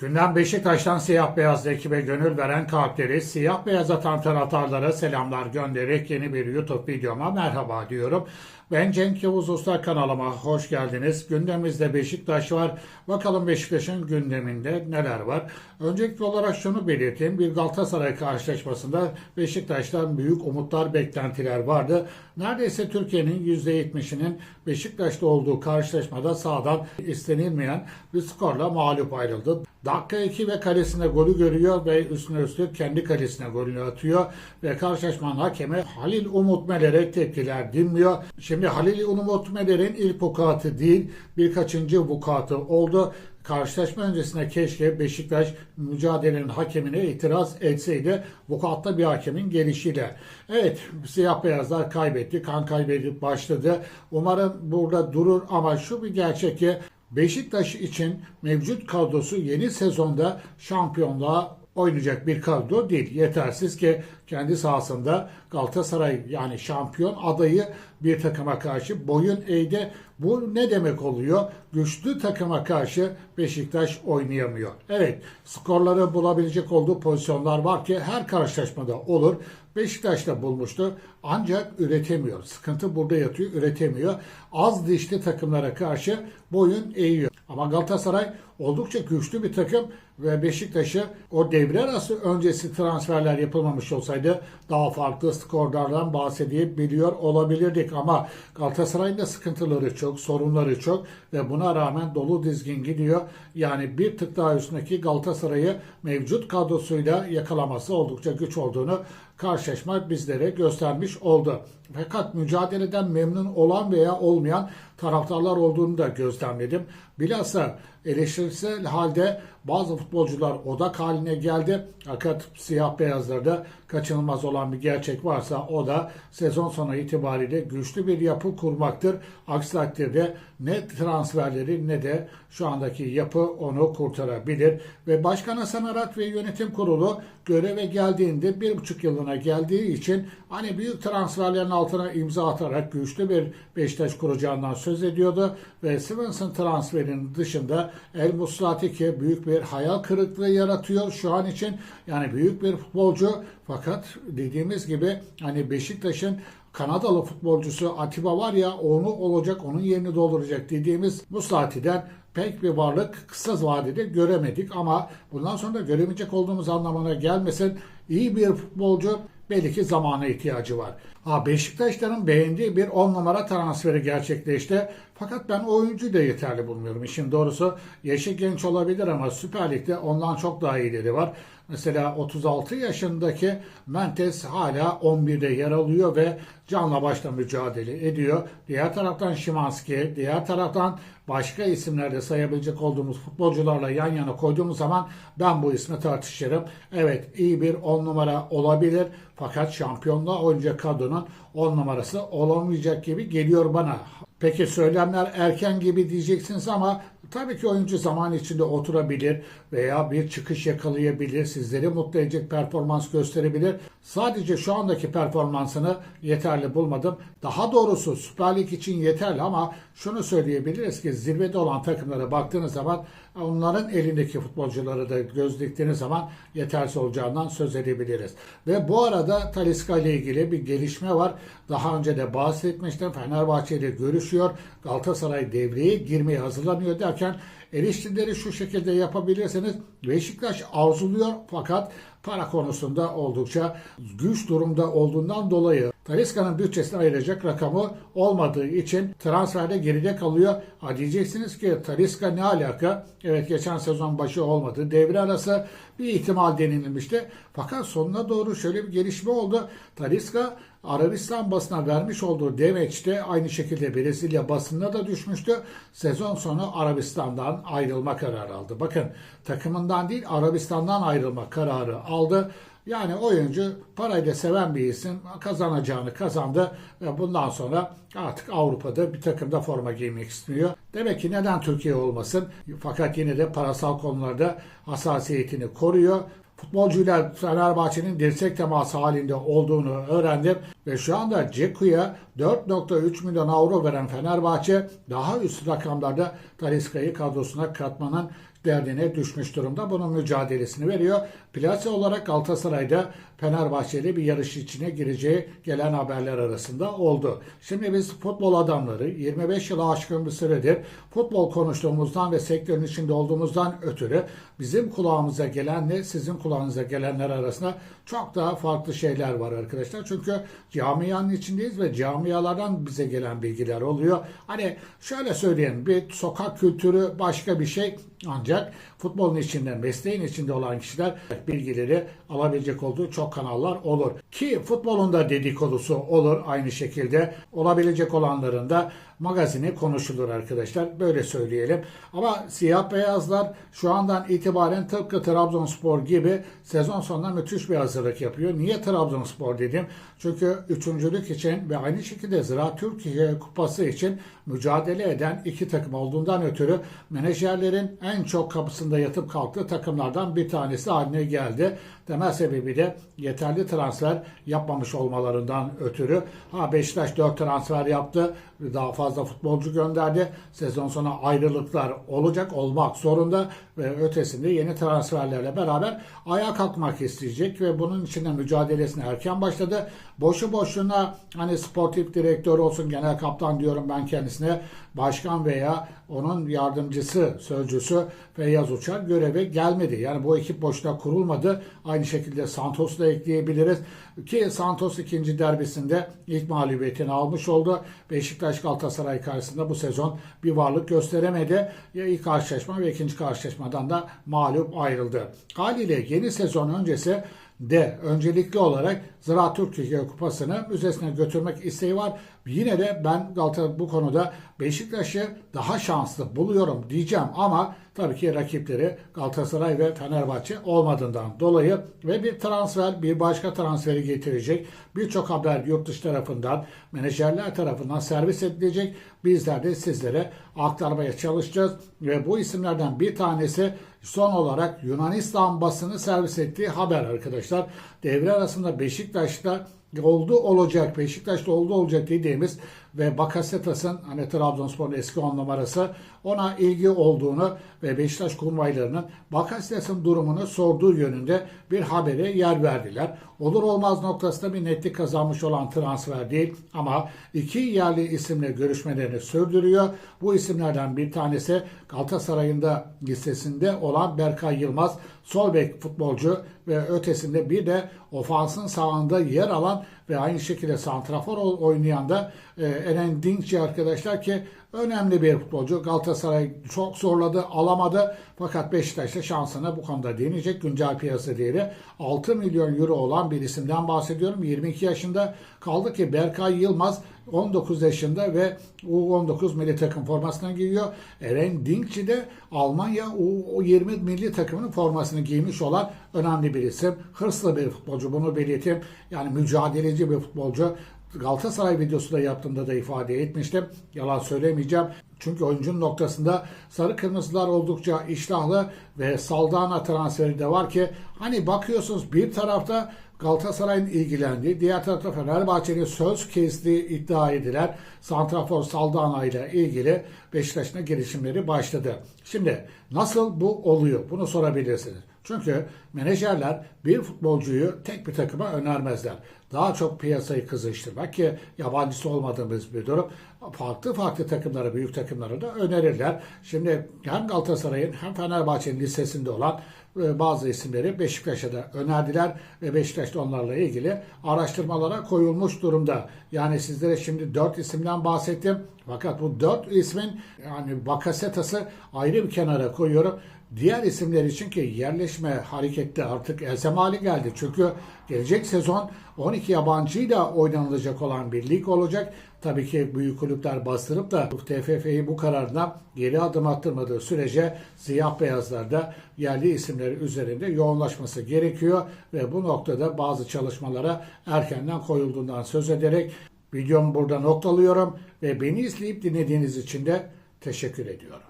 Gündem Beşiktaş'tan siyah beyaz ekibe gönül veren kalpleri, siyah beyaz atan taraftarlara selamlar göndererek yeni bir YouTube videoma merhaba diyorum. Ben Cenk Yavuz Usta kanalıma hoş geldiniz. Gündemimizde Beşiktaş var. Bakalım Beşiktaş'ın gündeminde neler var? Öncelikli olarak şunu belirteyim. Bir Galatasaray karşılaşmasında Beşiktaş'tan büyük umutlar, beklentiler vardı. Neredeyse Türkiye'nin %70'inin Beşiktaş'ta olduğu karşılaşmada sağdan istenilmeyen bir skorla mağlup ayrıldı. Dakika 2 ve kalesine golü görüyor ve üstüne üstlük kendi kalesine golünü atıyor ve karşılaşmanın hakemi Halil Umut Meler'e tepkiler dinmiyor. Şimdi Halil Umut Meler'in ilk vukuatı değil birkaçıncı vukuatı oldu. Karşılaşma öncesinde keşke Beşiktaş mücadelenin hakemine itiraz etseydi. Vukuatta bir hakemin gelişiyle. Evet siyah beyazlar kaybetti. Kan kaybedip başladı. Umarım burada durur ama şu bir gerçek ki Beşiktaş için mevcut kadrosu yeni sezonda şampiyonluğa oynayacak bir kadro değil. Yetersiz ki kendi sahasında Galatasaray yani şampiyon adayı bir takıma karşı boyun eğdi. Bu ne demek oluyor? Güçlü takıma karşı Beşiktaş oynayamıyor. Evet skorları bulabilecek olduğu pozisyonlar var ki her karşılaşmada olur. Beşiktaş da bulmuştu ancak üretemiyor. Sıkıntı burada yatıyor, üretemiyor. Az dişli takımlara karşı boyun eğiyor. Ama Galatasaray oldukça güçlü bir takım ve Beşiktaş'ı o devre arası öncesi transferler yapılmamış olsaydı daha farklı skorlardan bahsedebiliyor olabilirdik. Ama Galatasaray'ın da sıkıntıları çok, sorunları çok ve buna rağmen dolu dizgin gidiyor. Yani bir tık daha üstündeki Galatasaray'ı mevcut kadrosuyla yakalaması oldukça güç olduğunu karşılaşma bizlere göstermiş oldu. Fakat mücadeleden memnun olan veya olmayan taraftarlar olduğunu da gözlemledim. Bilhassa eleştirisel halde bazı futbolcular odak haline geldi. Fakat siyah beyazlarda kaçınılmaz olan bir gerçek varsa o da sezon sonu itibariyle güçlü bir yapı kurmaktır. Aksi takdirde ne transferleri ne de şu andaki yapı onu kurtarabilir. Ve Başkan Hasan Arat ve yönetim kurulu göreve geldiğinde bir buçuk yılına geldiği için hani büyük transferlerin altına imza atarak güçlü bir Beşiktaş kuracağından söz ediyordu. Ve Svensson transferinin dışında El Muslati ki büyük bir hayal kırıklığı yaratıyor şu an için. Yani büyük bir futbolcu fakat dediğimiz gibi hani Beşiktaş'ın Kanadalı futbolcusu Atiba var ya onu olacak onun yerini dolduracak dediğimiz Muslati'den pek bir varlık kısa vadede göremedik ama bundan sonra da göremeyecek olduğumuz anlamına gelmesin. İyi bir futbolcu belli ki zamana ihtiyacı var. Ha Beşiktaşların beğendiği bir 10 numara transferi gerçekleşti. Fakat ben o oyuncuyu da yeterli bulmuyorum. İşin doğrusu yaşı genç olabilir ama Süper Lig'de ondan çok daha iyileri var. Mesela 36 yaşındaki Mentes hala 11'de yer alıyor ve canla başla mücadele ediyor. Diğer taraftan Şimanski, diğer taraftan başka isimlerde sayabilecek olduğumuz futbolcularla yan yana koyduğumuz zaman ben bu ismi tartışırım. Evet iyi bir 10 numara olabilir fakat şampiyonluğa oynayacak kadronun 10 numarası olamayacak gibi geliyor bana. Peki söylemler erken gibi diyeceksiniz ama tabii ki oyuncu zaman içinde oturabilir veya bir çıkış yakalayabilir, sizleri mutlu edecek performans gösterebilir. Sadece şu andaki performansını yeterli bulmadım. Daha doğrusu Süper Lig için yeterli ama şunu söyleyebiliriz ki zirvede olan takımlara baktığınız zaman onların elindeki futbolcuları da gözlediğiniz zaman yetersiz olacağından söz edebiliriz. Ve bu arada Taliska ile ilgili bir gelişme var. Daha önce de bahsetmiştim. Fenerbahçe ile görüşüyor. Galatasaray devreye girmeye hazırlanıyor derken eleştirileri şu şekilde yapabilirseniz Beşiktaş arzuluyor fakat para konusunda oldukça güç durumda olduğundan dolayı Taliska'nın bütçesine ayıracak rakamı olmadığı için transferde geride kalıyor. Ha diyeceksiniz ki Taliska ne alaka? Evet geçen sezon başı olmadı. Devre arası bir ihtimal denilmişti. Fakat sonuna doğru şöyle bir gelişme oldu. Taliska Arabistan basına vermiş olduğu demeçte aynı şekilde Brezilya basınına da düşmüştü. Sezon sonu Arabistan'dan ayrılma kararı aldı. Bakın takımından değil Arabistan'dan ayrılma kararı aldı. Yani oyuncu parayı da seven bir isim kazanacağını kazandı ve bundan sonra artık Avrupa'da bir takımda forma giymek istiyor. Demek ki neden Türkiye olmasın? Fakat yine de parasal konularda hassasiyetini koruyor. Futbolcuyla Fenerbahçe'nin dirsek teması halinde olduğunu öğrendim ve şu anda Ceku'ya 4.3 milyon avro veren Fenerbahçe daha üst rakamlarda Taliska'yı kadrosuna katmanın derdine düşmüş durumda. Bunun mücadelesini veriyor. Plase olarak Galatasaray'da Fenerbahçe'yle bir yarış içine gireceği gelen haberler arasında oldu. Şimdi biz futbol adamları 25 yılı aşkın bir süredir futbol konuştuğumuzdan ve sektörün içinde olduğumuzdan ötürü bizim kulağımıza gelenle sizin kulağınıza gelenler arasında çok daha farklı şeyler var arkadaşlar. Çünkü camianın içindeyiz ve camialardan bize gelen bilgiler oluyor. Hani şöyle söyleyeyim bir sokak kültürü başka bir şey ancak futbolun içinde, mesleğin içinde olan kişiler bilgileri alabilecek olduğu çok kanallar olur. Ki futbolun da dedikodusu olur aynı şekilde. Olabilecek olanların da magazini konuşulur arkadaşlar. Böyle söyleyelim. Ama siyah beyazlar şu andan itibaren tıpkı Trabzonspor gibi sezon sonuna müthiş bir hazırlık yapıyor. Niye Trabzonspor dedim? Çünkü üçüncülük için ve aynı şekilde Zira Türkiye Kupası için mücadele eden iki takım olduğundan ötürü menajerlerin en çok kapısında yatıp kalktığı takımlardan bir tanesi haline geldi. Temel sebebi de yeterli transfer yapmamış olmalarından ötürü. Ha Beşiktaş 4 transfer yaptı. Daha fazla futbolcu gönderdi. Sezon sonu ayrılıklar olacak, olmak zorunda ve ötesinde yeni transferlerle beraber ayağa kalkmak isteyecek ve bunun içinde mücadelesine erken başladı. Boşu boşuna hani sportif direktör olsun, genel kaptan diyorum ben kendisine başkan veya onun yardımcısı, sözcüsü Feyyaz Uçar göreve gelmedi. Yani bu ekip boşuna kurulmadı. Aynı şekilde Santos'u da ekleyebiliriz. Ki Santos ikinci derbisinde ilk mağlubiyetini almış oldu. Beşiktaş Galatasaray karşısında bu sezon bir varlık gösteremedi. Ya ilk karşılaşma ve ikinci karşılaşmadan da mağlup ayrıldı. Haliyle yeni sezon öncesi de öncelikli olarak Ziraat Türkiye Kupası'nı müzesine götürmek isteği var. Yine de ben Galatasaray bu konuda Beşiktaş'ı daha şanslı buluyorum diyeceğim ama tabii ki rakipleri Galatasaray ve Fenerbahçe olmadığından dolayı ve bir transfer, bir başka transferi getirecek. Birçok haber yurt dışı tarafından, menajerler tarafından servis edilecek. Bizler de sizlere aktarmaya çalışacağız ve bu isimlerden bir tanesi son olarak Yunanistan basını servis ettiği haber arkadaşlar. Devre arasında Beşiktaş'ta oldu olacak, Beşiktaş'ta oldu olacak dediğimiz ve Bakasetas'ın hani Trabzonspor'un eski on numarası ona ilgi olduğunu ve Beşiktaş kurmaylarının Bakasetas'ın durumunu sorduğu yönünde bir habere yer verdiler. Olur olmaz noktasında bir netlik kazanmış olan transfer değil ama iki yerli isimle görüşmelerini sürdürüyor. Bu isimlerden bir tanesi Galatasaray'ın da listesinde olan Berkay Yılmaz, sol bek futbolcu ve ötesinde bir de ofansın sağında yer alan ve aynı şekilde santrafor oynayan da e, Eren Dinkçi arkadaşlar ki önemli bir futbolcu. Galatasaray çok zorladı, alamadı. Fakat Beşiktaş'ta şansına bu konuda deneyecek. Güncel piyasa değeri 6 milyon euro olan bir isimden bahsediyorum. 22 yaşında kaldı ki Berkay Yılmaz 19 yaşında ve U19 milli takım formasını giyiyor. Eren Dinkçi de Almanya U20 milli takımının formasını giymiş olan önemli bir isim. Hırslı bir futbolcu bunu belirteyim. Yani mücadeleci bir futbolcu. Galatasaray videosu da yaptığımda da ifade etmiştim. Yalan söylemeyeceğim. Çünkü oyuncunun noktasında sarı kırmızılar oldukça iştahlı ve Saldana transferi de var ki hani bakıyorsunuz bir tarafta Galatasaray'ın ilgilendiği, diğer tarafta Fenerbahçe'nin söz kestiği iddia edilen Santrafor Saldana ile ilgili Beşiktaş'ın girişimleri başladı. Şimdi nasıl bu oluyor? Bunu sorabilirsiniz. Çünkü menajerler bir futbolcuyu tek bir takıma önermezler. Daha çok piyasayı kızıştırmak ki yabancısı olmadığımız bir durum. Farklı farklı takımlara, büyük takımlara da önerirler. Şimdi hem Galatasaray'ın hem Fenerbahçe'nin listesinde olan bazı isimleri Beşiktaş'a da önerdiler ve Beşiktaş da onlarla ilgili araştırmalara koyulmuş durumda. Yani sizlere şimdi dört isimden bahsettim. Fakat bu dört ismin yani Bakasetas'ı ayrı bir kenara koyuyorum. Diğer isimler için ki yerleşme harekette artık elzem hali geldi. Çünkü gelecek sezon 12 yabancıyla oynanılacak olan bir lig olacak. Tabii ki büyük kulüpler bastırıp da TFF'yi bu kararına geri adım attırmadığı sürece siyah beyazlarda yerli isimleri üzerinde yoğunlaşması gerekiyor ve bu noktada bazı çalışmalara erkenden koyulduğundan söz ederek videomu burada noktalıyorum ve beni izleyip dinlediğiniz için de teşekkür ediyorum.